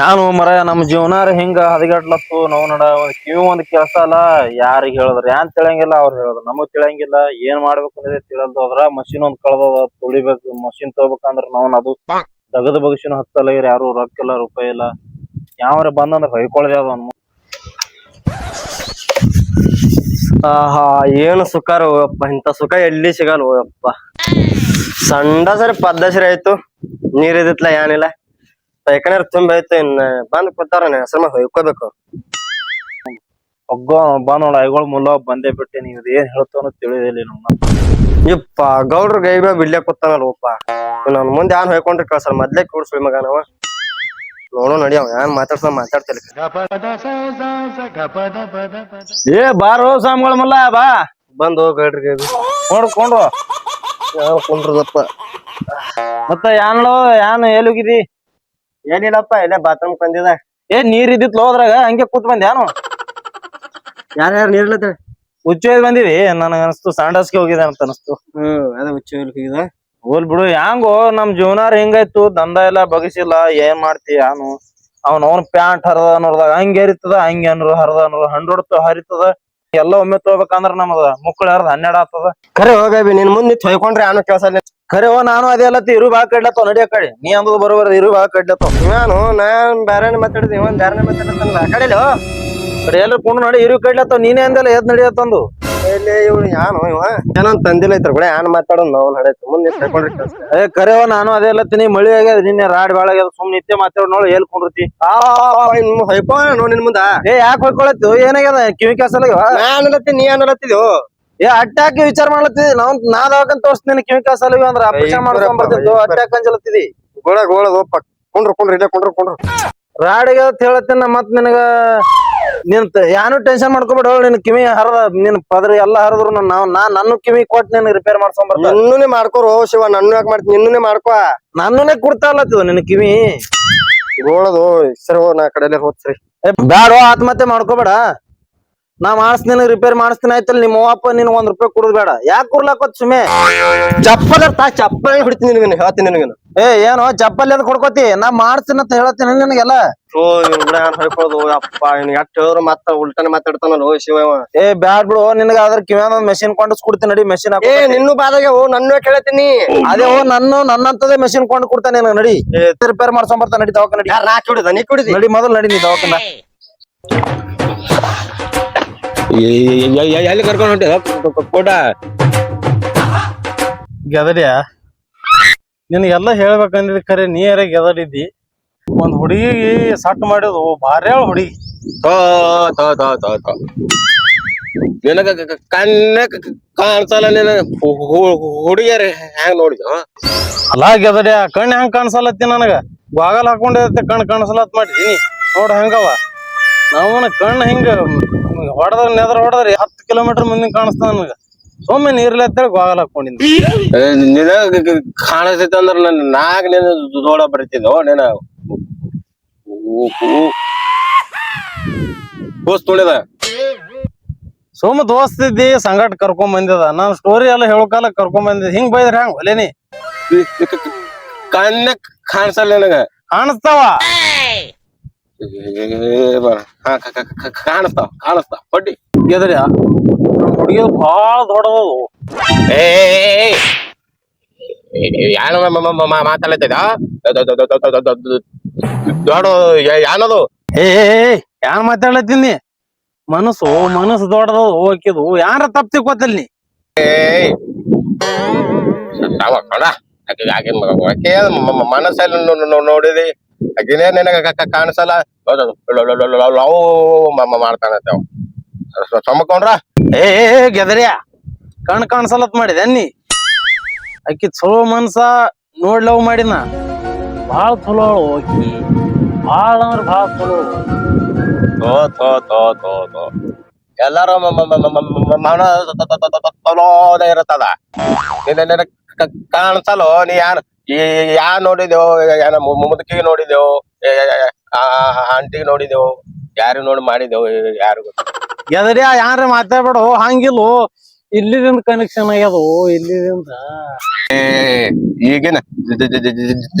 ನಾನು ಮರ ನಮ್ ಜೀವನಾರ ಹಿಂಗ ಹದಗೆಟ್ಲತ್ತು. ನೋವು ನಡ ಕಿವಿ, ಒಂದ್ ಕೆಲ್ಸ ಅಲ್ಲ. ಯಾರಿಗ ಹೇಳಿದ್ರ ಏನ್ ತಿಳಿಯಂಗಿಲ್ಲ ಅವ್ರು ಹೇಳಿದ್ರು ನಮಗ್ ತಿಳಂಗಿಲ್ಲ, ಏನ್ ಮಾಡ್ಬೇಕು ಅನ್ನೋದೇ ತಿಳಿಯಲ್ದು ಹೋದ್ರ ಮಷಿನ್ ಒಂದ್ ಕಳ್ದದ, ತುಳಿಬೇಕು. ಮಷಿನ್ ತಗೋಬೇಕಂದ್ರ ನಾವ್ ಅದು ದಗದ ಬಗಸಿನ ಹತ್ತಲ್ಲ, ಇವ್ರ ಯಾರು ರೊಕ್ಕ ಇಲ್ಲ ರೂಪಾಯಿ ಇಲ್ಲ. ಯಾವ್ರ ಬಂದಂದ್ರ ಹೊಯ್ಕೊಳ್ದೆ ಅದ ಆಹಾ ಏನು ಸುಖ ರೋಯಪ್ಪ ಇಂಥ ಸುಖ ಎಲ್ಲಿ ಸಿಗಲ್ಲ ಅಪ್ಪ ಸಂಡ ಸರಿ ಪದ್ದಸರಿ ಆಯ್ತು. ನೀರ್ ಇದಿತ್ಲ ಏನಿಲ್ಲ. ಪೈಕನಾರ ತುಂಬ ಐತೆ ಇನ್ನ ಬಂದ್ ಕೂತಾರ ಹೆಸರು ಹೊಯ್ಕೋಬೇಕು. ಒಗ್ಗೋ ಬಾ ನೋಡ ಐಗೊಳ್ ಮುಲ್ಲ ಬಂದೇ ಬಿಟ್ಟೆ ನೀವ್ ಏನ್ ಹೇಳ್ತಾನೋ ತಿಳಿದಿಲ್ಲ ನಮ್ಮ ಇಪ್ಪ ಗೌಡ್ರ ಗೈಬ ಬಿಡ್ಲೆ ಒಪ್ಪ ನನ್ ಮುಂದೆ ಯಾನ್ ಹೊಯ್ಕೊಂಡ್ರಿ ಕಳ್ಸಲ್ ಮೊದ್ಲೇ ಕೂಡ್ಸ್ಲಿ ಮಗ ನಾವ. ನೋಡು ನಡಿ ಅವ ಯಾನ್ ಮಾತಾಡ್ಸ ಮಾತಾಡ್ತಿಲ್ಲ. ಏ ಬಾರೋ ಸಾಮ್ಗಳ ಮಲ್ಲ ಬಾ. ಬಂದ್ ಗೌಡ್ರ ಗೈಬಿ ನೋಡ್ಕೊಂಡ್ರು ಯಾವ ಕೊಂಡ್ರದಪ್ಪ. ಮತ್ತ ಯಾನ್ ಯಾನ್ ಎಲ್ಲಿ ಹೋಗಿದಿ? ಏನಿಲ್ಲಪ್ಪ ಇಲ್ಲೇ ಬಾತ್ರೂಮ್ ಬಂದಿದ ಏ ನೀರ್ ಇದ್ದಿತ್ ಹೋದ್ರಾಗ ಹಂಗೆ ಕೂತ್ ಬಂದ್ ಯಾನು ಯಾರ್ಯಾರು ನೀರ್ ಹುಚ್ಚೊಯ್ದ್ ಬಂದಿದಿ ನನಗ ಅನಸ್ತು ಸಾಂಡಸ್ಗೆ ಹೋಗಿದೆ ಅಂತ ಅನಸ್ತು. ಹ್ಮ್ ಅದ ಹುಚ್ಚ ಹೋಗಿದ ಹೋಲ್ ಬಿಡು ಹ್ಯಾಂಗೋ ನಮ್ ಜೀವನಾರ ಹಿಂಗಾಯ್ತು ದಂಧ ಎಲ್ಲ ಬಗಸಿಲ್ಲ ಏನ್ ಮಾಡ್ತಿ ಯಾನು? ಅವ್ನ ಅವ್ನ ಪ್ಯಾಂಟ್ ಹರದ ಅನ್ನೋರ್ದಾಗ ಹಂಗೆ ಹರಿತದ ಹಂಗೆ ಅನ್ರು ಹರದ ಅನ್ರು ಹಂಡ್ರೊಡ್ತು ಹರಿತದ. ಎಲ್ಲ ಒಮ್ಮೆ ತಗೋಬೇಕಂದ್ರ ನಮ್ದ ಮುಕ್ಕಳ ಹರ್ದ ಹನ್ನೆರಡ್ ಆಗ್ತದ. ಖರೆ ಹೋಗಬಿ ನಿನ್ ಮುಂದೆ ನಿಂತ್ ಹೊಯ್ಕೊಂಡ್ರೆ ಯಾನು ಕೆಲಸ ಖರೆ ಓ ನಾನು ಅದೇ ಅಲ್ಲತ್ತಿ ಇರು ಬಾಳ ಕಡ್ಲತ್ತ ನಡಿಯ ಕಡೆ. ನೀ ಅಂದದು ಬರೋಬರ್ ಇರು ಬಾ ಕಡ್ಲತ್ತ ನಾನು ನಾನ್ ಬೇರೆ ಮಾತಾಡಿದ್ವಿ ಇವನ್ ಆ ಕಡೆ ಕಡೆ ಎಲ್ಲರೂ ಕುಂಡು ನಡಿ ಇರು ಕಡ್ಲತ್ತ ನೀನೇ ಅಂದಲ್ಲ ಎದ್ ನಡಿಯತ್ತಂದು ಇಲ್ಲಿ ಇವ್ನು ಯಾನು ಇವ? ಏನೋ ತಂದಿಲ್ಲ ಐತ್ರ ಕೂಡ ಯಾನ್ ಮಾತಾಡೋದು ನಾವು ನಡೆಯುತ್ತೆ ಮುಂದೆ ನಿಂತ್ ಹೊಯ್ಕೊಂಡ್ರೆ ಏ ಕರೆ ನಾನು ಅದೇ ಅಲ್ಲತ್ತೀನಿ ಮಳಿ ಆಗ್ಯದ ನಿನ್ನೆ ರಾಡ್ ಬಾಳ ಆಗ್ಯದ ಸುಮ್ ನಿತ್ಯ ಮಾತಾಡ್ ನೋಡಿ ಎಲ್ ಕುಂಡ್ರತಿ ಹೊಯ್ಕೋ ನೋಡಿ ನಿನ್ ಮುಂದ. ಏ ಯಾಕೆ ಹೊಯ್ಕೊಳತ್ತು? ಏನಾಗ್ಯದ? ಕಿವಿ ಕೆಸಲಾಗ್ಯವ ನಾನ್ ಅಲ್ಲತ್ತಿ ನೀ ಅನ್ನಲತ್ತಿದ್ಯೋ ಏ ಅಟ್ಟಾಕಿ ವಿಚಾರ ಮಾಡ್ಲತ್ತಿದ್ದಿ ನಾವ್ ನಾ ದವಾಖಾನ್ ತೋರಿಸ್ತೀನಿ ಕಿವಿ ಕಾಸಲ್ಲ ಅಂದ್ರ ಅಪೇಕ್ಷೆ ಮಾಡ್ಕೊಂಡ್ ಬರ್ತಿದ್ದು ಅಟ್ಟಾಕ್ ಅಂಜಲತ್ತಿದಿ ಗೋಳ ಗೋಳದ ಕುಂಡ್ರು ಕುಂಡ್ರಿ ಇಲ್ಲೇ ಕುಂಡ್ರು ಕುಂಡ್ರು. ರಾಡ್ ಅಂತ ಹೇಳತ್ತೀನಿ ಮತ್ ನಿನಗ. ನೀನ್ ಯಾನು ಟೆನ್ಷನ್ ಮಾಡ್ಕೊಬೇಡ ನಿನ್ ಕಿವಿ ಹರದ ನಿನ್ ಪದ್ರ ಎಲ್ಲಾ ಹರದ್ರು ನಾವ್ ನಾ ನನ್ನ ಕಿವಿ ಕೊಟ್ ನಿನ್ ರಿಪೇರ್ ಮಾಡ್ಕೊಂಡ್ ಬರ್ತಾರ ನಿನ್ನೂನೇ ಮಾಡ್ಕೋರು ಶಿವ ನನ್ನ ಯಾಕೆ ಮಾಡ್ತೀನಿ ನಿನ್ನೇ ಮಾಡ್ಕೋ. ನನ್ನೇ ಕುಡ್ತಾ ಅಲ್ಲತ್ತಿದ್ ನಿನ್ ಕಿವಿ. ಗೋಳದು ಸರಿ ಹೋ ನಾ ಕಡೆಲೆ ಹೋದ್ ಸರಿ. ಬ್ಯಾಡ ಆತ್ಮಹತ್ಯೆ ಮಾಡ್ಕೋಬೇಡ. ನಾ ಮಾಡಿಸ್ತೀನಿ ರಿಪೇರ್ ಮಾಡಿಸ್ತೀನಿ ಆಯ್ತಲ್ಲ ನಿಮ್ಮ ಅವ್ವಪ್ಪ ನಿನ್ ಒಂದ್ ರೂಪಾಯಿ ಕುಡುದ್ ಬೇಡ. ಯಾಕೆ ಕುರ್ಲಾಕೋತ್ ಸುಮ್ಮನೆ ಚಪ್ಪಲ್ ತಾ ಚಪ್ಪಲ್ ಹೊಡಿತೀನಿ ನಿನಗೆ ಹೇಳ್ತೀನಿ ನಿನಗೆ ಏ ಏನು? ಚಪ್ಪಲ್ ಅದ್ ಕೊಡ್ಕೋತಿ? ನಾ ಮಾಡ್ತೀನಿ ಅಂತ ಹೇಳತ್ತೀನಿ ನಿನಗೆಲ್ಲ. ಓ ಇವ್ನು ಹೊಯ್ಕೊಳ್ಳೋದು ಅಪ್ಪ ಇವ್ನು ಎಷ್ಟು ಹೇಳಿದ್ರು ಮತ್ತ ಉಲ್ಟನೆ ಮಾತಾಡ್ತಾನಲ್ಲ ಓ ಶಿವ ಏ ಬ್ಯಾಡ್ ಬಿಡು ನಿನಗ ಅದ್ರ ಕಿವ್ಯಾನ ಮೆಷಿನ್ ಕೊಂಡಸ್ ಕೊಡ್ತೀನಿ ನಡಿ ಮೆಷಿನ್ ಏ ನಿನ್ನೂ ಬಾದಾಗೆ ಓ ನನ್ನೂ ಕೇಳತ್ತೀನಿ. ಅದೇ ಓ ನನ್ನ ನನ್ನಂತದೇ ಮೆಷಿನ್ ಕೊಂಡು ಕೊಡ್ತಾನೆ ನಿನಗ್ ನಡಿ. ರಿಪೇರ್ ಮಾಡ್ಕೊಂಡ್ ಬರ್ತಾನೆ ನಡಿ ದವಾಖಾನೆ ನಡಿ. ನಾ ಕುಡಿದ ನೀ ಕುಡಿದಿ ನಡಿ ಮೊದಲು ನಡಿ ನೀ ದವಾಖಾನ. ಎಲ್ಲಿ ಕರ್ಕೊಂಡು ಹೊಂಟೆ ಕೋಟ ಗೆದಡ್ಯ ನಿನಗೆಲ್ಲ ಹೇಳ್ಬೇಕಂದಿದ್ ಖರೆ ನೀರೇ ಗೆದಡಿದ್ದಿ ಒಂದ್ ಹುಡುಗಿ ಸಟ್ ಮಾಡಿದ್ವು ಭಾರಿ ಹುಡುಗಿ ನಿನಗ ಕ- ಕಾಣಿಸಲ್ಲ ನಿನ ಹುಡುಗಿಯರ್ ಹೆಂಗ್ ನೋಡಿದ ಅಲ್ಲ ಗೆದಡ್ಯ ಕಣ್ಣು ಹೆಂಗ್ ಕಾಣಿಸಲತ್ತಿ ನನಗ ಬಾಗಲ್ ಹಾಕೊಂಡಿರತ್ತೆ ಕಣ್ ಕಾಣಿಸಲತ್ ಮಾಡಿ ನೋಡ್ ಹಂಗವ ನಮ್ಮನ ಕಣ್ಣು ಹಿಂಗ ಹೊಡೆದ್ರ ನೆದ್ರ ಹೊಡೆದ್ರಿ ಹತ್ತು ಕಿಲೋಮೀಟರ್ ಮುಂದೆ ಕಾಣಿಸ್ತದ ನನಗ. ಸುಮ್ಮನೆ ನೀರ್ಲಿ ಅಂತೇಳಿ ಗೋಗಲ್ ಹಾಕೊಂಡಿನಿ ಏ, ನಿನ ಕ- ಕ- ಕಾಣಿಸ್ತೈತೆ ಅಂದ್ರ ನನ್ ನಾಕ್ ನಿನ ದೋಡ ಬರ್ತಿದ್ದೋ ನೀನ ಕೂಸ್ ತುಳಿದ ಸುಮ್ಮ ದೋಸ್ತಿದ್ದಿ ಸಂಗಟ್ ಕರ್ಕೊಂಡ್ ಬಂದಿದ. ನಾನ್ ಸ್ಟೋರಿ ಎಲ್ಲ ಹೇಳ್ಕಾಲ ಕರ್ಕೊಂಡ್ ಬಂದಿದ್ದೆ. ಹಿಂಗ್ ಬೈದ್ರ ಹೆಂಗ್? ಒಲೇನಿ? ಕಣ್ಣ ಕಾಣಿಸಲ್ಲ ನಿನಗ. ಕಾಣಿಸ್ತಾವ. ಹಾ, ಕಾಣಿಸ್ತಾವ ಕಾಣಿಸ್ತಾವ ಬಡ್ಡಿ ಗೆದ್ರ್ಯ ನಮ್ ಹುಡುಗಿ ಬಾಳ ದೊಡ್ಡದವು ಯಾಣ ಮಾತಾಡ್ತಿದ್ದ ದೊಡ್ಡ ಯಾನದು? ಏ ಏ, ಏ, ಯಾನ್ ಮಾತಾಡ್ಲತ್ತೀನಿ? ಮನಸ್ಸು ಮನಸ್ಸು ದೊಡ್ಡದು ಹೋಗಿದು ಯಾರ ತಪ್ತಿ ತಿಕ್ಕೋತಿಲ್ ನೀ? ಮನಸ್ಸಲ್ಲಿ ನೋಡಿದಿ? ಆಕಿನೇ ನಿನಗ ಕಾಣಿಸಲ್ಲ. ಲವ್ ಮಾಡ್ತಾನಂತೆ ಅವ ಸಮ್ಮಕೊಂಡ್ರ ಏ ಗೆದರ್ಯ. ಕಣ್ ಕಾಣಿಸಲತ್ ಮಾಡಿದೆ ಅನ್ನಿ. ಆಕಿ ಚಲೋ ಮನ್ಸ ನೋಡ್ ಲವ್ ಮಾಡಿನ ಬಾಳ ಚಲೋ ಆಕಿ. ಬಾಳ ಅಂದ್ರ ಬಾಳ ಚಲೋ ತೋ ತೋ ತೋ ತೋ ತೋ. ಎಲ್ಲಾರು ಮನ ತಲೋದ ಇರುತ್ತದ. ನಿನ್ನ ನಿನ್ನ ಕ- ನೀ ಯಾರು ಯಾ ನೋಡಿದೆವು ಮುದುಕಿಗೆ ನೋಡಿದೆವು ಆಂಟಿಗೆ ನೋಡಿದೆವು ಯಾರು ನೋಡಿ ಮಾಡಿದೆವು ಯಾರು ಗೆದರ್ಯ ಯಾರ ಮಾತಾಡ್ಬೇಡು ಹಂಗಿಲ್ಲ ಇಲ್ಲಿದಿಂದ ಕನೆಕ್ಷನ್ ಆಗ್ಯದು ಇಲ್ಲಿದಿಂದ? ಈಗಿನ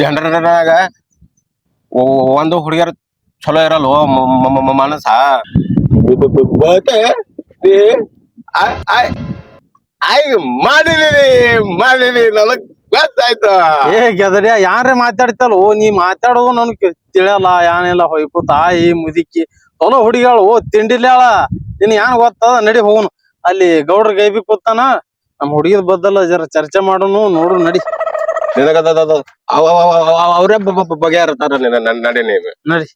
ಜನರಾಗ ಒಂದು ಹುಡುಗಿಯರ್ ಚಲೋ ಇರಲ್ಲ ಮನಸ ಆಯ್ ಮಾಡಿದೀನಿ ಮಾಡಿದೀನಿ ನನಗ್ ಗೊತ್ತಾಯ್ತು? ಏ ಗೆದರ್ಯ ಯಾರೇ ಮಾತಾಡ್ತಲ್ಲ ಓ ನೀ ಮಾತಾಡೋದು ನನ್ ತಿಳಿಯಲ್ಲ ಯಾನೆಲ್ಲ ಹೊಯ್ಕು ತಾಯಿ ಮುದಿಕಿ. ಚಲೋ ಹುಡುಗಿಯಾಳು ಓ ತಿಂಡಿಲ್ಯಾಳ ನಿನ್ ಯಾನ್ ಗೊತ್ತದ? ನಡಿ ಹೋಗುನು. ಅಲ್ಲಿ ಗೌಡ್ರ ಗೈಬಿ ಕೂತಾನ. ನಮ್ ಹುಡುಗಿದ ಬದ್ದಲ್ಲ ಜರ ಚರ್ಚೆ ಮಾಡೋನು ನೋಡು ನಡಿ. ನಿನಗದ ಅವರೇ ಬಗೆಹರ್ತಾರ ನಡಿ ನೀವು. ನಡಿ.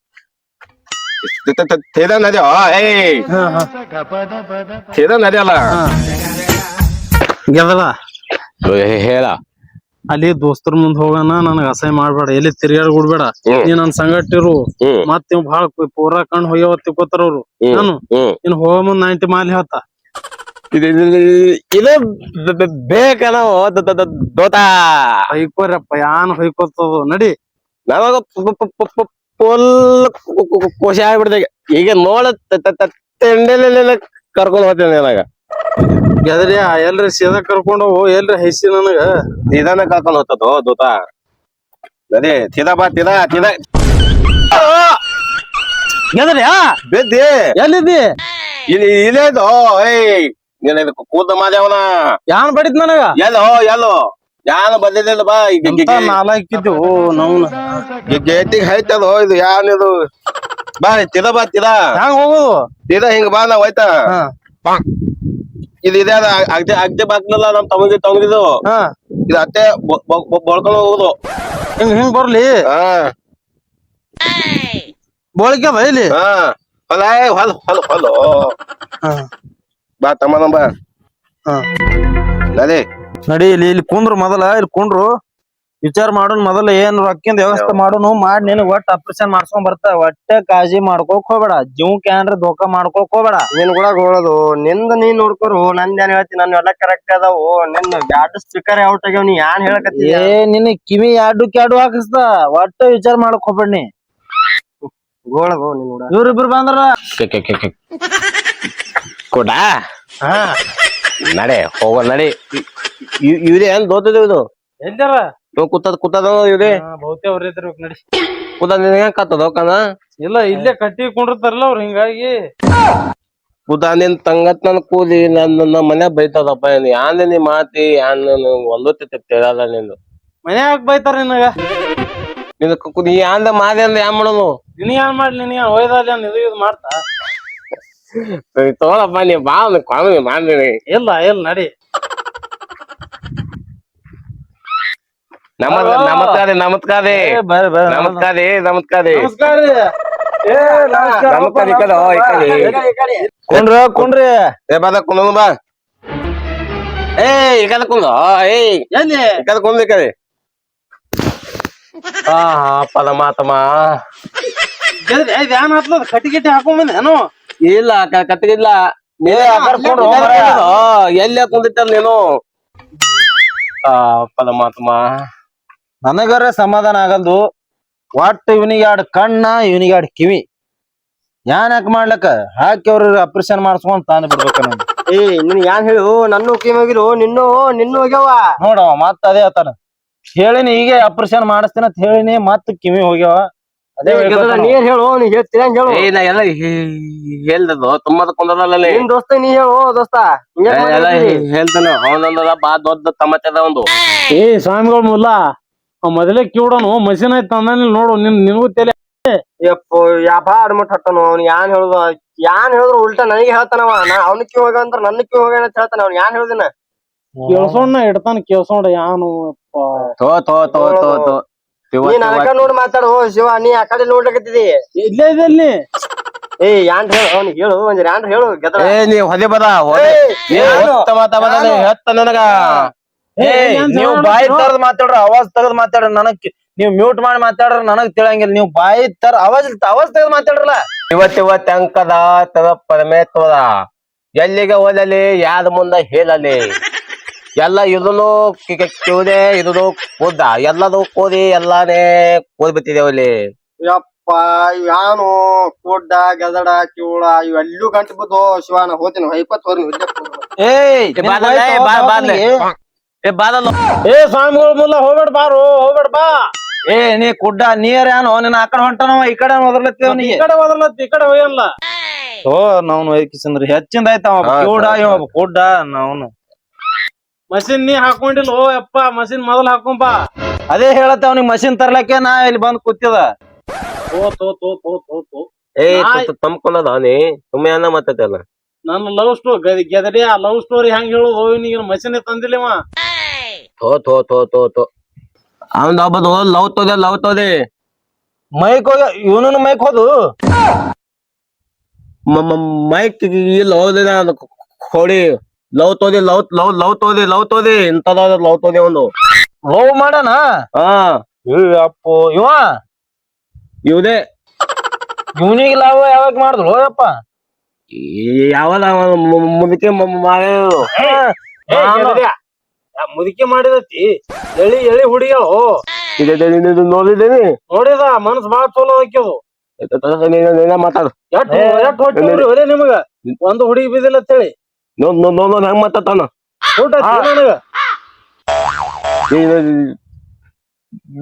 ತೇದ ನದಿ ಏಯ್ ತೇದ ನದಿ ಅಲ್ಲ. ಗೆದಲ ಹೇಳ. ಅಲ್ಲಿ ದೋಸ್ತರ ಮುಂದ್ ಹೋಗೋಣ ನನಗ್ ಅಸಹ್ಯ ಮಾಡ್ಬೇಡ ಎಲ್ಲಿ ತಿರ್ಗಾಡ್ ಬಿಡ್ಬೇಡ. ನೀ ನನ್ ಸಂಗಟ್ ಇರು ಹ್ಮ್. ಮತ್ ಇವ್ ಬಾಳ ಪೂರಾ ಕಣ್ ಹೋಗ್ಯಾವ ತಿಕ್ಕೋತಾರ ಅವ್ರು. ನಾನು ನೀನ್ ಇನ್ ಹೋಗ ಮುಂದ್ ನೈಂಟಿ ಮಾಲಿ ಹೇಳ್ತ. ಇದು ಇದು ಬೇಕನ ದೋತ. ಹೊಯ್ಕೋರಪ್ಪ ಯಾನ್ ಹೊಯ್ಕೋತದ. ನಡಿ. ನಾವಾಗ ಫುಲ್ ಖುಷಿ ಆಗ್ಬಿಡ್ದೆ ಈಗ ನೋಡ ಕರ್ಕೊಂಡ್ ಹೋಗ್ತೇನೆ ನನಗ. ಗೆದರ್ಯ ಎಲ್ರಿ ಸೀದಾ ಕರ್ಕೊಂಡು ಹೋಗು ಎಲ್ರಿ ಹೈಸಿ ನನಗ. ನಿಧಾನ ಕರ್ಕೊಂಡು ಹೋಗ್ತದೋ ದೂತ? ಅದೇ ತಿದ ಬಾ ತಿದ ತಿದ ಎದ್ರಿ ಬಿದ್ದಿ. ಎಲ್ಲಿದ್ದಿ? ಇಲ್ಲಿ ಇದೇದು. ಏಯ್ ನೀನ್ ಇದು ಕೂದ ಮಾದೇವನ ಯಾನ್ ಬಡಿದ್ ನನಗ? ಎಲ್ಲೋ ಎಲ್ಲೋ. ಯಾನು ಬಂದಿದ್ದಿಲ್ಲ ಬಾ ಈಗ ನಾಲ್ಕಿದ್ದು? ನಾವು ಗೇಟಿಗೆ ಹೈತದೋ ಇದು ಯಾನಿದು ಬಾ ತಿದ ಬಾ ತಿದ ಹ್ಯಾಂಗ ಹೋಗುದು? ತಿದ ಹಿಂಗ ಬಾ ನಾವ್ ಹೋಯ್ತಾ? ಹಾ. ಇದು ಇದೆ ಅದ ಅಗ್ದೆ ಅಗ್ದೆ ಬಾಗ್ಲಲ್ಲ ನಮ್ ತಮಗಿ ತಮಗಿದು ಹಾ. ಇದು ಅತ್ತೆ ಬಳ್ಕೊಂಡ್ ಹೋಗುದು. ಹಿಂಗ್ ಹಿಂಗ್ ಬರ್ಲಿ. ಹಾ. ಬೋಳಿಕೆ ಬೈಲಿ ಇಲ್ಲಿ. ಹಾ. ಹೊಲ ಹೊಲ ಹೊಲ ಹೊಲ. ಹಾ. ಬಾ ತಮ್ಮ ಬಾ ಹಾ. ನಡಿ. ನಡಿ ಇಲ್ಲಿ ಇಲ್ಲಿ ಕುಂದ್ರು ಮೊದಲ ಇಲ್ಲಿ ಕುಂಡ್ರು ವಿಚಾರ ಮಾಡೋನ್ ಮೊದಲ ಏನ್ ರೊಕ್ಕಿಂದ ವ್ಯವಸ್ಥೆ ಮಾಡೋನು ಮಾಡಿ ನೀನು ಒಟ್ಟ ಆಪರೇಷನ್ ಮಾಡ್ಸ್ಕೊಂಡ್ ಬರ್ತ ಒಟ್ಟ ಕಾಳಜಿ ಮಾಡ್ಕೋಕ್ ಹೋಗ್ಬೇಡ ಜೀವಕ್ಕೆ ಏನ್ರ ಧೋಕಾ ಮಾಡ್ಕೋಕ್ ಹೋಗ್ಬೇಡ. ನಿನ್ ಕೂಡ ಹೋಗೋದು ನಿಂದ ನೀನ್ ನೋಡ್ಕೊರು ನಂದ್ ಏನ್ ಹೇಳ್ತಿ ನನ್ ಎಲ್ಲ ಕರೆಕ್ಟ್ ಅದಾವು ನಿನ್ ಎರಡು ಸ್ಪೀಕರ್ ಔಟ್ ಆಗ್ಯಾವ ನೀ ಏನ್ ಹೇಳಕತ್ತಿ? ಏ ನಿನ್ ಕಿವಿ ಎರಡು ಕ್ಯಾಡು ಹಾಕಿಸ್ದ ಒಟ್ಟ ವಿಚಾರ ಮಾಡಕ್ ಹೋಗ್ಬೇಡ ನೀ. ನಿನ್ ಕೂಡ. ಇವ್ರಿಬ್ರು ಬಂದ್ರ? ಕೂಡ? ಹಾ. ನಡೆ ಹೋಗ ನಡಿ. ಇವ್ರೆ ಏನ್ ದೋತದ ಇದು? ಎಲ್ದಾರ ಇವ್ ಕೂತದ ಕೂತದ ಇವ್ದೆ ಬಹುತೇ ಅವ್ರ ಇದ್ರಬೇಕು ನಡಿ. ಕೂತದ ಹೆಂಗ್ ಕತ್ತದ ಕಣ ಇಲ್ಲ ಇಲ್ಲೇ ಕಟ್ಟಿ ಕುಂಡಿರ್ತಾರಲ್ಲ ಅವ್ರ ಹಿಂಗಾಗಿ. ಕೂತ ನಿನ್ ತಂಗತ್ ನನ್ ಕೂಲಿ ನನ್ನ ನನ್ನ ಮನೆ ಬೈತದಪ್ಪ ಏನ್ ಯಾನ್ ನೀ ಮಾತಿ ಯಾನ್ ಒಂದು ತಿಳಲ್ಲ ನಿಂದು. ಮನ್ಯಾಗ ಬೈತಾರ ನಿನಗ? ನಿನ್ ಕು- ನೀ ಯಾಂದ ಮಾದಿ ಅಂದ ಯಾನ್ ಮಾಡೋದು? ನಿನ್ ಏನ್ ಮಾಡ್ಲಿ ನಿನಗ ಒಯ್ದಲ್ಲಿ ಇದು ಇದು ಮಾಡ್ತಾ? ಸರಿ, ತಗೊಳಪ್ಪ ನೀ ಬಾ ಕಾನೂನು ಮಾಡ್ತೀನಿ ಇಲ್ಲ ಇಲ್ಲ ನಡಿ. ನಮತ್ ನಮತ್ಕಾರಿ ನಮತ್ಕಾರಿ ಏ, ಬರ್ರಿ, ಬರ್ರಿ. ನಮತ್ಕಾರಿ ನಮತ್ಕಾರಿ ನಮಸ್ಕಾರ. ರೀ. ಏ, ನಮಸ್ಕಾರ. ನಮಸ್ಕಾರ, ಈ ಕಡೆ, ಈ ಕಡೆ. ಕುಂಡ್ರ ಕುಂಡ್ರಿ. ಏ ಬಾದ ಕುಂದ ಬಾ. ಏ ಕಡೆ ಕುಂದ ಈ ಕಡೆ ಕುಂದ ಈ ಕಡೆ. ಆ ಪದ ಮಾತಮ್ಮ ಗೆದ್ರಿ, ಏ, ಇದ್ ಕಟ್ಟಿ ಗಿಟ್ಟಿ ಹಾಕೊಂಡ್ ಬಂದೆ ಇಲ್ಲ ಕಟ್ಟಿಗಿಲ್ಲ. ನೀವೇ ಏ, ಆ ಕಡೆ ಕುಂಡ್ರು, ಈ ಕಡೆ ಮಾರಾಯ. ಕುಂದು, ಎಲ್ಲೇ ಕುಂದಿಟ್ಟ ನೀನು? ಮಾತಮ್ಮ ನನಗರ ಸಮಾಧಾನ ಆಗಲ್ದು. ಒಟ್ಟು ಇವನಿಗೆ ಎರಡು ಕಣ್ಣ ಇವನಿಗೆ ಎರಡು ಕಿವಿ. ಯಾನ್ ಯಾಕೆ ಮಾಡ್ಲಕ್ಕ? ಹಾಕಿ ಅವ್ರ ಆಪರೇಷನ್ ಮಾಡಿಸ್ಕೊಂಡ್ ತಾನು ಬಿಡ್ಬೇಕ ನಾನು. ಏ ನಿನ್ ಯಾನ್ ಹೇಳು? ನನ್ನ ಕಿವಿ ಹೋಗಿರು ನಿನ್ನೂ ನಿನ್ನೂ ಹೋಗ್ಯಾವ. ನೋಡವ ಮತ್ತ ಅದೇ ಆತನ ಹೇಳಿನಿ ಈಗ ಆಪರೇಷನ್ ಮಾಡಿಸ್ತೀನಿ ಅಂತ ಹೇಳಿನಿ ಮತ್ತ ಕಿವಿ ಹೋಗ್ಯಾವ. ಅದೇ ಹೇಳ್ಕೊತಾನ. ಹೇಳು ನೀ ಹೇಳ್ತೀನಿ ಹಂಗ್ ಹೇಳು. ಏ ನಾ ಎಲ್ಲ ಹೇಳ್ದದು ತುಂಬದ ಕುಂದದಲ್ಲ ನಿನ್ ದೋಸ್ತ ನೀ ಹೇಳು ದೋಸ್ತ. ಎಲ್ಲ ಮಾತಾಡ್ತೀರಿ? ಹೇಳ್ತಾನೆ ಅವನೊಂದದ ಬಾ ದೊಡ್ಡ ತಮಚದ ಒಂದು. ಏ ಸ್ವಾಮಿಗಳು ಮುಲ್ಲ. ಅವ್ ಮೊದಲೇ ಕಿವಡನು ಮಷಿನ್ ಐತ್ ತಂದಾನಿಲ್ ನೋಡು ನಿನ್ ನಿನಗೂ ತಲೆ ಯಪ್ಪೋ ಯಾಪ ಅಡ್ಮಟ್ ಹಟ್ಟನು ಅವ್ನು ಯಾನ್ ಹೇಳುದು ಯಾನ್ ಹೇಳಿದ್ರು ಉಲ್ಟಾ ನನಗೆ ಹೇಳ್ತಾನವ ನಾ ಅವ್ನ ಹೋಗ ಅಂದ್ರ ನನ್ನ ಕಿವಿ ಹೋಗ ಅಂತ ಹೇಳ್ತಾನ ಅವ್ನು ಯಾನ್ ಹೇಳ್ದಿನ? ಕೇಳ್ಸೋಣ ಇಡ್ತಾನ ಕೇಳ್ಸೋಣ ಯಾನು ಅಪ್ಪ. ತೋ ತೋ ತೋ ತೋ ತೋ. ತಿವ ನೀನ್ ಕಡೆ ನೋಡಿ ಮಾತಾಡು ಶಿವ ನೀ ಆ ಕಡೆ ನೋಡ್ಲಕತ್ತಿದಿ? ಇಲ್ಲೇ ಇದಲ್ಲಿ ಏ ಯಾನ್ ಹೇಳು ಅವ್ನಿಗೆ ಹೇಳು ಒಂದ್ ಯಾನ್ ಹೇಳು ಗೆದ್ರ ಏ ನೀ ಹೊದೆ ಬದ ಹೊದೆ. ಏ, ನಾನು- ಮಾತಾಡ ಹೆತ್ತ ನನಗ ಏ, ಏ ಏನ್ ನೀವು ಬಾಯಿ? ತರದ್ ಮಾತಾಡ್ರ ಅವಾಜ್ ತೆಗ್ದ್ ಮಾತಾಡ್ರ ನನಗ್ ನೀವ್ ಮ್ಯೂಟ್ ಮಾಡಿ ಮಾತಾಡ್ರ ನನಗ್ ತಿಳಂಗಿಲ್ಲ ನೀವು ಬಾಯಿ ತರ ಅವಾಜ್ ಅವಾಜ್ ತಗದ್ ಮಾತಾಡ್ರಲ್ಲ? ಇವತ್ ಇವತ್ ಅಂಕದ ತದ ಪರಮೇತ್ವದ. ಎಲ್ಲಿಗೆ ಓದಲಿ ಯಾದ ಮುಂದ ಹೇಳಲಿ. ಎಲ್ಲ ಇದನ್ನು ಕಿವದೆ ಇದನ್ನು ಕೂದ ಎಲ್ಲದು ಕೂದಿ ಎಲ್ಲಾನೇ ಕೂದ್ ಬಿತ್ತಿದೇವ್ ಇಲ್ಲಿ. ಯಪ್ಪ ಇವ್ ಯಾನು ಕೂಡ್ಡ ಗದಡ ಕಿವುಳ ಇವೆಲ್ಲೂ ಗಂಟು ಬಿದ್ದು ಶಿವಾನ ಹೋತಿನ? ಹೋರ್ನಿ ಏಯ್ ಏ, ಬಾದಲ್ಲ, ಏ, ಬಾ- ಸ್ವಾಮಿಗಳ ಮುಲ್ಲ ಹೋಗ್ಬೇಡ ಬಾರು ಹೋಗ್ಬೇಡ ಬಾ. ಏ ನೀ ಕುಡ್ಡ ನೀರ್ ಏನು ನಿನ್ನ ಆ ಕಡೆ ಹೊಂಟನವ ಈ ಕಡೆ ಒದರ್ಲತ್ತಿ ಈ ಅವನಿಗೆ ಕಡೆ ಹೋದಲ್ಲ ಈ ಕಡೆ ಹೋಯಲ್ಲ ಓ ನಾವ್ನು ವೈಕಿಸಂದ್ರ ಹೆಚ್ಚಿಂದ ಆಯ್ತಾವ ಹಾ, ಕಿವುಡ ಹಾ, ಇವ ಕುಡ್ಡ ನಾವ್ನು. ಮಷಿನ್ ನೀ ಹಾಕೊಂಡಿಲ್ಲ ಓ ಅಪ್ಪ ಮಷಿನ್ ಮೊದಲ್ ಹಾಕೊಂಬಾ ಅದೇ ಹೇಳತ್ತ ಅವ್ನಿಗೆ ಮಷಿನ್ ತರ್ಲಕ್ಕೆ ನಾ ಇಲ್ಲಿ ಬಂದ್ ಕೂತಿದ. ಓ ತೋ ತೋ ತೋ ತೋ ತೋ. ಏ ನಾಯ್- ತಂದ್ಕೊಂಡದ ನೀ ಸುಮ್ಮನೆ ಅನ್ನ ನನ್ನ ಲವ್ ಸ್ಟೋರಿ ಗೆದರಿ ಆ ಲವ್ ಸ್ಟೋರಿ ಹೆಂಗ್ ಹೇಳೋದು ಇವನಿಗೆ ಮಷಿನ್ ತಂದಿಲ್ಲ ಇವ. ಥೋ ಥೋ ಥೋ ಥೋ ಥೋ ಅವನ್ ಒಬ್ಬದು ಲವ್ ತೋದೆ ಲವ್ ತೋದೆ. ಮೈಕ್ ಹೋದ ಇವನು ಮೈಕ್ ಹೋದು. ಮೈಕ್ ಇಲ್ಲ ಹೋದಿನ ಕೊಡಿ. ಲವ್ ತೋದೆ ಲವ್ ಲವ್ ಲವ್ ತೋದೆ ಲವ್ ತೋದೆ ಇಂಥದ ಲವ್ ತೋದೆ ಒಂದು. ಲವ್ ಮಾಡಣ? ಹಾ ಅಪ್ಪು ಇವ? ಇವದೇ ಇವನಿಗೆ ಲಾಭ ಯಾವಾಗ ಮಾಡಿದ್ರು ಹೋದಪ್ಪ ಯಾವ ಮುದಕ್ಕೆ ಮಾಡ ಏ, ಗೆದಡ್ಯಾ. ಆ ಮುದುಕಿ ಮಾಡಿದತಿ. ಎಳಿ ಎಳಿ ಹುಡುಗಿಯಳು. ನೋಡಿದೇನಿ ನೋಡಿದ ಮನಸ್ ಬಾಳ ಚಲೋ ಹಾಕ್ಯದು ಮಾತಾಡ. ಎಟ್ ಎಟ್ ಹೊಟ್ಟೆ ಒಲೆ ನಿಮಗ? ಒಂದು ಹುಡುಗಿ ಬಿದ್ದಿಲ್ಲ ಅಂತೇಳಿ. ಹೆಂಗ್ ಮಾತಾಡ್ತಾನ. ಊಟ ನನಗ.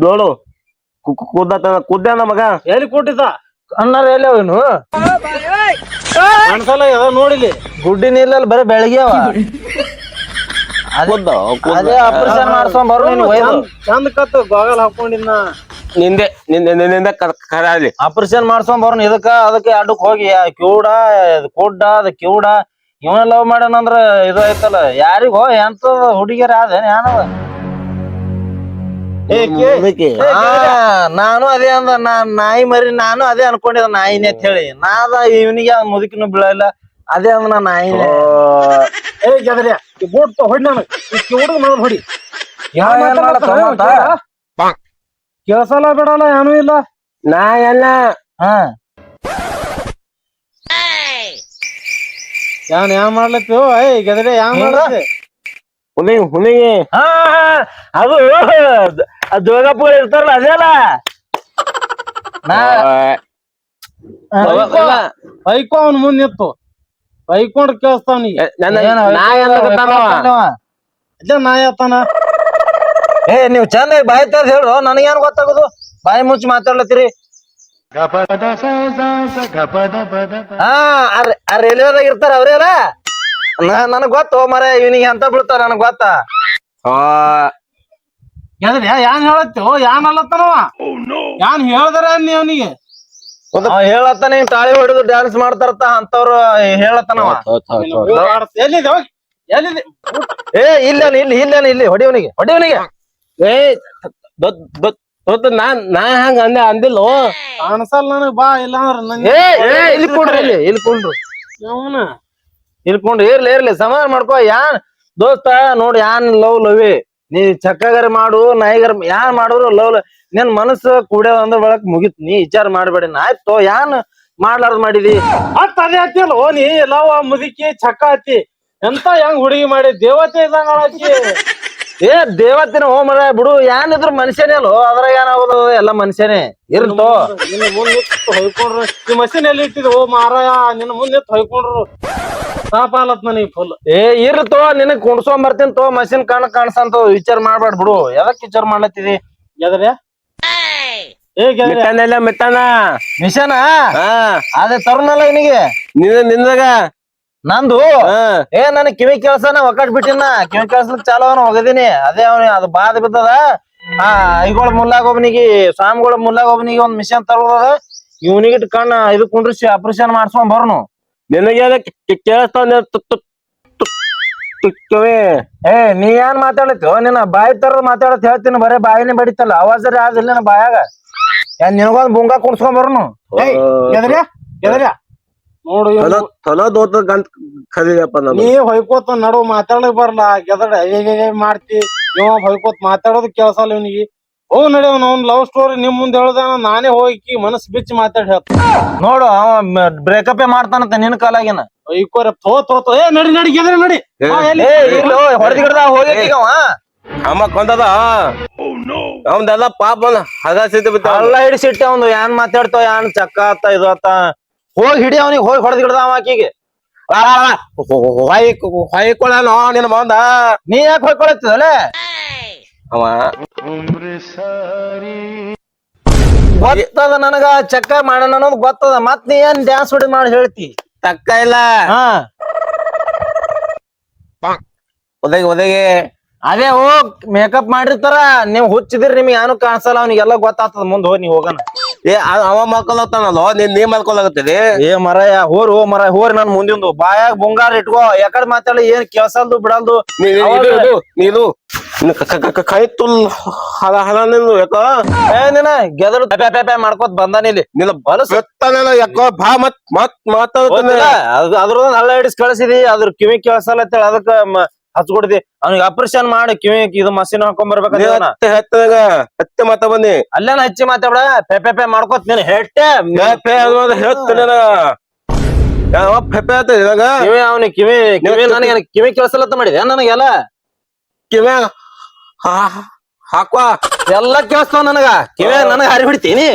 ನೋಡು. ಕುದ್ದಾನ ಕುದ್ದಾನ ಮಗ? ಎಲ್ಲಿ ಕೂಟಿದ ಅಣ್ಣಾರ ಎಲ್ಲಿ ಅವನು ಅನ್ಸಲ್ಲ ನೋಡಿಲಿ. ಗುಡ್ಡಿನ ಇಲ್ಲ ಬರೀ ಬೆಳಗ್ಗೆ ಅವ. ಅದೇ ಆಪರೇಷನ್ ಮಾಡ್ಸ್ಕೊಂಡ್ ಬರು ನೀನು ಒಯ್ದು. ಚಂದ್- ಕತ್ತು ಕತ್ ಗೋಗಲ್ ಹಾಕೊಂಡಿನ ನಿಂದೆ ನಿಂದೆ ನಿನ್ನಿಂದ ಕರಾಲಿ. ಆಪರೇಷನ್ ಮಾಡ್ಸ್ಕೊಂಡ್ ಬರೋನ್ ಇದಕ್ಕ ಅದಕ್ಕೆ ಅಡ್ಡಕ್ ಹೋಗಿ ಆ ಕಿವುಡ ಇದ್ ಕುಡ್ಡ ಅದ ಕಿವುಡ ಇವನ ಲವ್ ಮಾಡ್ಯಾನಂದ್ರ ಇದು ಐತಲ್ಲ ಯಾರಿಗೋ ಎಂತ ಹುಡುಗಿಯರ ಅದ ಏನವ ನಾನು ಅದೇ ಅಂದ ನಾ ನಾಯಿ ಮರಿ ನಾನು ಅದೇ ಅನ್ಕೊಂಡಿದ್ದ ನಾಯಿನೇ ಅಂತ ಹೇಳಿ. ನಾದ ಇವನಿಗೆ ಮುದುಕಿನೂ ಬೀಳಲ್ಲ. ಅದೇ ಅಂದ ನಾ ನಾಯಿನೇ. ಏ ಗೆದರ್ಯಾ ಈ ಬೋಟ್ ಹೊಡಿ ಹುಡುಗ ಮೊದಲು ಹೊಡಿ? ಬಿಡಲ್ಲ ಏನೂ ಇಲ್ಲ. ನಾ ಎಲ್ಲ ಹಾ ಯಾನ್ ಯಾನ್ ಮಾಡ್ಲತ್ತಿ? ಏ ಗೆದರ್ಯಾ ಯಾನ್ ಮಾಡ್ಲತ್ತಿ? ಹುಲಿ ಹುಲಿಗೆ ಹಾ ಹಾ, ಅದು ಜೋಗಪ್ಪಗಳು ಇರ್ತಾರಲ್ಲ ಅದೇ ಅಲ್ಲ ನಾ ಬೈಕೋ ಅವ್ನ ಮುಂದೆ ನಿತ್ತು ಬೈಕೊಂಡ್ ಕೇಳಿಸ್ತಾವನಿಗೆ ನನ್ನ ಏನ್ ನಾ? ನಾಯಿ ಏ ನೀವ್ ಚಂದ ಬಾಯಿ ತೆಗ್ದ್ ಹೇಳ್ರು ನನಗೇನ್ ಗೊತ್ತಾಗೋದು? ಬಾಯಿ ಮುಚ್ಚಿ ಮಾತಾಡ್ಲತ್ತೀರಿ. ಹಾ ಆ ರೈಲ್ವೆದಾಗ ಇರ್ತಾರ ಅವ್ರೇನ ನನಗ್ ಗೊತ್ತು ಮರ ಇವನಿಗೆ ಅಂತ ಬಿಡ್ತಾರ ನನಗ್ ಗೊತ್ತ? ಯಾನ್ ಹೇಳತ್ತೋ? ಯಾನ್ ಅಲ್ಲತ್ತನವ? ಯಾನ್ ಹೇಳ್ದಾರ ನೀ ಅವನಿಗೆ? ಅವ ಹೇಳತ್ತಾನ ಹಿಂಗ್ ತಾಳಿ ಹೊಡೆದು ಡ್ಯಾನ್ಸ್ ಮಾಡ್ತಾರತ್ತ ಅಂತವ್ರು ಹೇಳತ್ತಾನವ ಎಲ್ಲಿದೆ ಹೋಗಿ? ಎಲ್ಲಿದೆ? ಏ ಇಲ್ಲೇನ ಇಲ್ಲಿ ಇಲ್ಲೇನ ಇಲ್ಲಿ ಹೊಡಿಯವನಿಗೆ ಹೊಡಿಯವನಿಗೆ. ಏ ದೊಡ್ಡ ನಾನ್ ನಾ ಹಂಗ ಅಂದೆ ಅಂದಿಲ್ಲೋ. ಅನ್ಸಲ್ ನನಗ್ ಬಾ ಇಲ್ಲ ಏ ಏ ಇಲ್ಲಿ ಕುಂಡ್ರಿ ಇಲ್ಲಿ ಇಲ್ಲಿ ಕುಂಡ್ರು. ಅವನ ಇಲ್ಲಿ ಕುಂಡ್ರಿ ಇರ್ಲಿ ಇರ್ಲಿ ಸಮಾಧಾನ ಮಾಡ್ಕೋ ಯಾನ್ ದೋಸ್ತ ನೋಡಿ ಯಾನ್ ಲವ್ ಲವಿ ನೀ ಚಕ್ಕಗಾರ ಮಾಡು, ನಾಯಿಗರ ಯಾನ್ ಮಾಡಿದ್ರು ಲವ್ ನಿನ್ ಮನಸ್ಸು ಕುಡಿಯೋದ್ ಅಂದ್ರ ಬಳಕ್ ಮುಗಿತ್, ನೀ ವಿಚಾರ ಮಾಡ್ಬೇಡಿ. ಆಯ್ತು ಯಾನ್ ಮಾಡ್ಲಾರ್ದ್ ಮಾಡಿದಿ? ಮತ್ತ ಅದೇ ಹತ್ತಿಲ್ಲ ಓ ನೀ ಲವ್ ಮುದುಕಿ, ಚಕ್ಕ ಹತ್ತಿ ಎಂತ ಹೆಂಗ್ ಹುಡುಗಿ ಮಾಡಿ ದೇವತೆ ಇದ್ದಂಗ ಏ ದೇವತಿನ ಹೋ ಮರ ಬಿಡು ಏನಿದ್ರು ಮನುಷ್ಯನೇ ಅಲ್ಲೋ. ಅದ್ರ ಏನಾಗೋದು? ಎಲ್ಲ ಮನುಷ್ಯನೇ. ಇರ್ತೋ ನಿನ್ನ ಮುಂದೆ ಹೊಯ್ಕೊಂಡ್ರು. ಈ ಮಷಿನ್ ಎಲ್ಲಿ ಇಟ್ಟಿದ್ ಓ ಮಾರಾಯ ನಿನ್ನ ಮುಂದೆ ಹೊಯ್ಕೊಂಡ್ರು. ಪಾಪ ಆಲತ್ ನನಗೆ ಫುಲ್ ಏ ಇರ್ತೋ ನಿನಗ್ ಕುಣ್ಸ್ಕೊಂಡ್ ಬರ್ತೀನಿ ತೋ. ಮಷಿನ್ ಕಣ್ ಕಾಣಿಸಂತ ವಿಚಾರ ಮಾಡ್ಬೇಡ ಬಿಡು. ಎದಕ್ ವಿಚಾರ ಮಾಡ್ಲತ್ತಿದಿ? ಗೆದ್ರೆ ಏ ಗೆದ್ರೆ ಮಿತ್ತಾನ ಮಿಷನ ಹಾ. ಅದೇ ತರುಣಲ್ಲ ನಿನಗೆ. ನಿನ್ನ ನಿನ್ನಗ ನಂದು? ಏ ನನ್ ಕಿವಿ ಕೆಲ್ಸನ ಒಕ್ಕಟ್ ಬಿಟ್ಟಿನ. ಕಿವಿ ಕೆಲ್ಸಕ್ ಚಾಲು ಅವನ ಹೋಗದಿನಿ. ಅದೇ ಅವನ ಅದು ಬಾದ್ ಬಿದ್ದದ. ಆ ಐಗಳ ಮುಲ್ಲಾಗ ಒಬ್ಬನಿಗೆ ಸ್ವಾಮಿಗಳ ಮುಲ್ಲಾಗ ಒಬ್ಬನಿಗೆ ಒಂದ್ ಮಿಷನ್ ತರೋದ ಇವನಿಗೆ ಕಣ್ಣ ಇದು ಕುಂಡ್ರಿಸಿ ಆಪರೇಷನ್ ಮಾಡ್ಸ್ಕೊಂಡ್ ಬರ್ನು. ನಿನಗೆ ತುಕ್ಕವೇ ಏ ನೀ ಏನ್ ಮಾತಾಡತ್ತಿ ನಿನ್ನ ಬಾಯಿ ತರದ್ ಮಾತಾಡತ್ ಹೇಳ್ತೀನಿ. ಬರೇ ಬಾಯಿನೇ ಬಡಿತಲ್ಲ. ಅವಾಜ್ ಆದಿಲ್ಲ ನಿನ್ನ ಬಾಯಾಗ. ಏನ್ ನಿನಗೊಂದ್ ಬುಂಗ ಕುಣ್ಸ್ಕೊಂಡ್ ಬರ್ನು. ಗೆದ್ರೆ ಗೆದ್ರೆ ನೋಡು ಚಲೋ ಚಲೋ ದೋತ ಗಂಟ್ ನಾನು. ನೀ ಹೊಯ್ಕೋತ ನಡು ಮಾತಾಡಕ್ ಬರಲ್ಲ ಗೆದಡ ಹೇಗೆ ಮಾಡ್ತಿ. ಇವ ಹೊಯ್ಕೋತ್ ಮಾತಾಡೋದು ಕೇಳ್ಸಲ್ಲ ಇವನಿಗೆ. ಹೋಗ್ ನಡಿ ಅವ್ನ ಅವ್ನ ಲವ್ ಸ್ಟೋರಿ ನಿಮ್ ಮುಂದೆ ಹೇಳ್ದಾನ ನಾನೇ ಹೋಗಿ ಮನಸ್ ಬಿಚ್ಚಿ ಮಾತಾಡಿ ಹೇಳ್ತ ನೋಡು ಅವ ಬ್ರೇಕಪ್ ಮಾಡ್ತಾನಂತ ನಿನ್ ಕಾಲಾಗಿನ. ಹೊಯ್ಕೋರ ತೋ ತೋ ತೋ. ಏ ನಡಿ ನಡಿ ಗೆದ್ರೆ ನಡಿ. ಎಲ್ಲಿ? ಗಿಡದ ಹೋಗಿ ಅವ. ಅಮ್ಮ ಕೊಂದದ? ಅವಂದೆಲ್ಲ ಪಾಪ ಹದ ಸಿದ್ಧ ಬಿತ್ತ ಅಲ್ಲ ಹಿಡಿಸಿಟ್ಟೆ ಅವ್ನು ಏನ್ ಮಾತಾಡ್ತಾವ ಏನ್ ಚಕ್ಕ ಆತ ಇದು ಆತ ಹೋಗಿ ಹಿಡಿ ಅವನಿಗೆ ಹೋಗಿ ಹೊಡೆದ್ ಗಿಡದ ಅವ ಆಕಿಗೆ. ಹೊಯ್ಕೊಳ್ಳೋ ನಿನ್ನ ಬಂದ ನೀ ಯಾಕೆ ಹೊಯ್ಕೊಳತ್ತದಲ್ಲ ಅವ. ಗೊತ್ತದ ನನಗ ಚಕ್ಕ ಮಾಡೋಣ ಅನ್ನೋದು ಗೊತ್ತದ. ಮತ್ ನೀ ಏನ್ ಡ್ಯಾನ್ಸ್ ಹೊಡಿ ಮಾಡಿ ಹೇಳ್ತಿ? ತಕ್ಕ ಇಲ್ಲ. ಒದಗಿ ಒದಗಿ. ಅದೇ ಹೋಗ್ ಮೇಕಪ್ ಮಾಡಿರ್ತಾರ. ನೀವ್ ಹುಚ್ಚಿದ್ರಿ ನಿಮ್ಗೆ ಏನು ಕಾಣಿಸಲ್ಲ ಅವ್ನಿಗೆಲ್ಲ ಗೊತ್ತಾಗ್ತದ. ಮುಂದ್ ಹೋಗಿ ನೀವ್ ಹೋಗಣ. ಏ ಅವ- ಅವ ಮಲ್ಕೊಳತ್ತಾನಲ್ಲೋ? ನೀನ್ ನೀ ಮಲ್ಕೊಳಗತ್ತೀರಿ ಏ ಮರಯ ಹೋರು ಹೋ ಮರ ಹೋರಿ ನನ್ ಮುಂದಿಂದು. ಬಾಯಾಗ ಬೊಂಗಾರ ಇಟ್ಕೋ. ಯಾಕಡೆ ಮಾತಾಡಿ ಏನ್ ಕೆಲ್ಸಲ್ದು ಬಿಡಲ್ದು? ನೀ- ನೀ- ಇದು- ಇದು, ನೀನು ನಿನ್ನ ಕ- ಕ- ಕ- ಕೈ ತುಲ್ ಹಲ ಹಲ ನಿಂದು ಯಾಕೋ? ಏ ನಿನ್ನ ಗೆದರು ಮಾಡ್ಕೋತ ಬಂದಾನ ಇಲ್ಲಿ. ನಿನ್ನ ಬೆತ್ತನೆಲ್ಲ ಯಾಕೋ? ಬಾ ಮತ್ ಮತ್ ಮಾತಾಡ್ತಾನೆ. ಅದ್ರ ಅದು ಅದ್ರದೊಂದ್ ಹಳ್ಳ ಹಿಡಿಸ್ ಕಳ್ಸಿದಿ. ಅದ್ರ ಕಿವಿ ಕೇಳ್ಸಲ್ಲ ಅದಕ್ಕ ಮ- ಹಚ್ಕೊಡ್ದಿ ಅವ್ನಿಗೆ ಆಪರೇಷನ್ ಮಾಡಿ ಕಿವಿ ಇದು ಮಸೀನ್ ಹಾಕೊಂಡ್ ಬರ್ಬೇಕಂತ ಹತ್ತೆ ಹತ್ತದಾಗ ಹತ್ತೆ ಮಾತ ಬನ್ನಿ. ಅಲ್ಲೇನ ಹಚ್ಚಿ ಮಾತಾಡ ಪೆ ಪೆ ಪೆ ಮಾಡ್ಕೋತ ನೀನ್ ಹೆಟ್ಟೆ ಪೆಪೆ ಆತ ಇವಾಗ? ಕಿವಿ ಅವ್ನಿಗೆ ಕಿವಿ ಕಿವಿ ನನಗೆ ಕಿವಿ ಕೇಳ್ಸಲತ್ತ ಮಾಡಿದೆ ನನಗೆಲ್ಲ? ಹಾ ಹಾಕುವ. ಎಲ್ಲ ಕೇಳಿಸ್ತಾವ ನನಗ. ಕಿವಿ ನನಗ ಹರಿ ಬಿಡ್ತೀನಿ.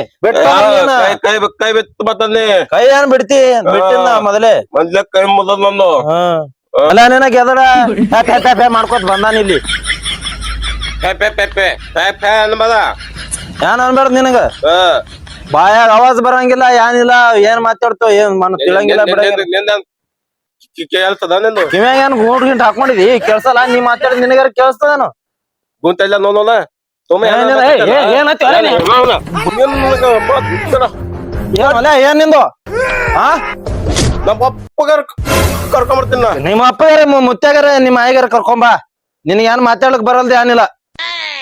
ಕೈ ಕೈ ಬಿತ್ತು ಬತ್ತಂದಿ ಕೈ ಏನ್ ಬಿಡ್ತಿ? ಬಿಟ್ಟಿನ ಮೊದಲೇ? ಮೊದ್ಲ ಕೈ ಮುದದ್ ನಂದು. ಅಲ್ಲ ನಿನಗೆ ಎದಡ ಪೆ ಪೆ ಪೆ ಮಾಡ್ಕೋತ ಬಂದಾನ ಇಲ್ಲಿ ಪೆಪೆ ಪೆಪೆ ಪೆಪೆ ಅನ್ಬದ ಏನ್ ಅನ್ಬಾರ್ದು ನಿನಗ ಬಾಯಾಗ ಅವಾಜ್ ಬರಂಗಿಲ್ಲ ಏನಿಲ್ಲ ಏನ್ ಮಾತಾಡ್ತೋ ಏನ್ ಮನ್ ತಿಳಂಗಿಲ್ಲ ಕೇಳ್ತದ ನಿಂದು ಕಿವ್ಯಾಗ ಏನ್ ಗೂಡ್ ಗಿಂಟ್ ಹಾಕೊಂಡಿದಿ ಕೇಳ್ಸಲ್ಲ ನೀ ಮಾತಾಡಿದ್ ನಿನಗಾರ ಕೇಳಿಸ್ತದೇನು ಗುಂತ ಇಲ್ಲ ನೀ? ಅಲ್ಲ ಏನ್ ನಿಂದು ಹಾ ನಮ್ಮ ಅಪ್ಪಗಾರ ಕರ್ಕೊಂಬರ್ತೀನಿ ನಾ. ನಿಮ್ಮ ಅಪ್ಪಗಾರ ಮುತ್ತಾಗಾರ ನಿಮ್ಮ ಆಯಿಗಾರ ಕರ್ಕೊಂಬ ನಿನಗೆ ಏನ್ ಮಾತಾಡಕ್ ಬರಲ್ದ ಏನಿಲ್ಲ.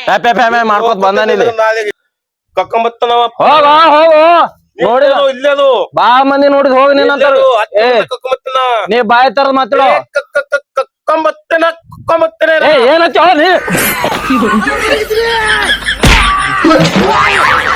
ಪ್ಯಾ ಪ್ಯಾ ಪ್ಯಾ ಪ್ಯಾ ಮಾಡ್ಕೋತ ಬಂದಾನ ಇಲ್ಲಿ ನಾಳೆಗೆ. ಕರ್ಕೊಂಬರ್ತಾನವ ಹೋಗ ಹೋಗು ನೋಡಿ ಇಲ್ಲೇದು ಬಾ ಮಂದಿ ನೋಡಿದ್ ಹೋಗಿ ನಿನ್ನಂತ ಏ ಕರ್ಕೊಂಬರ್ತಾನ ನೀ. ಬಾಯ ತರದ್ ಮಾತಾಡೋ. ಕರ್ಕೊಂಬರ್ತೇನ ಕರ್ಕೊಂಬರ್ತೇನೆ ಏ ಏನಂತ ನೀ.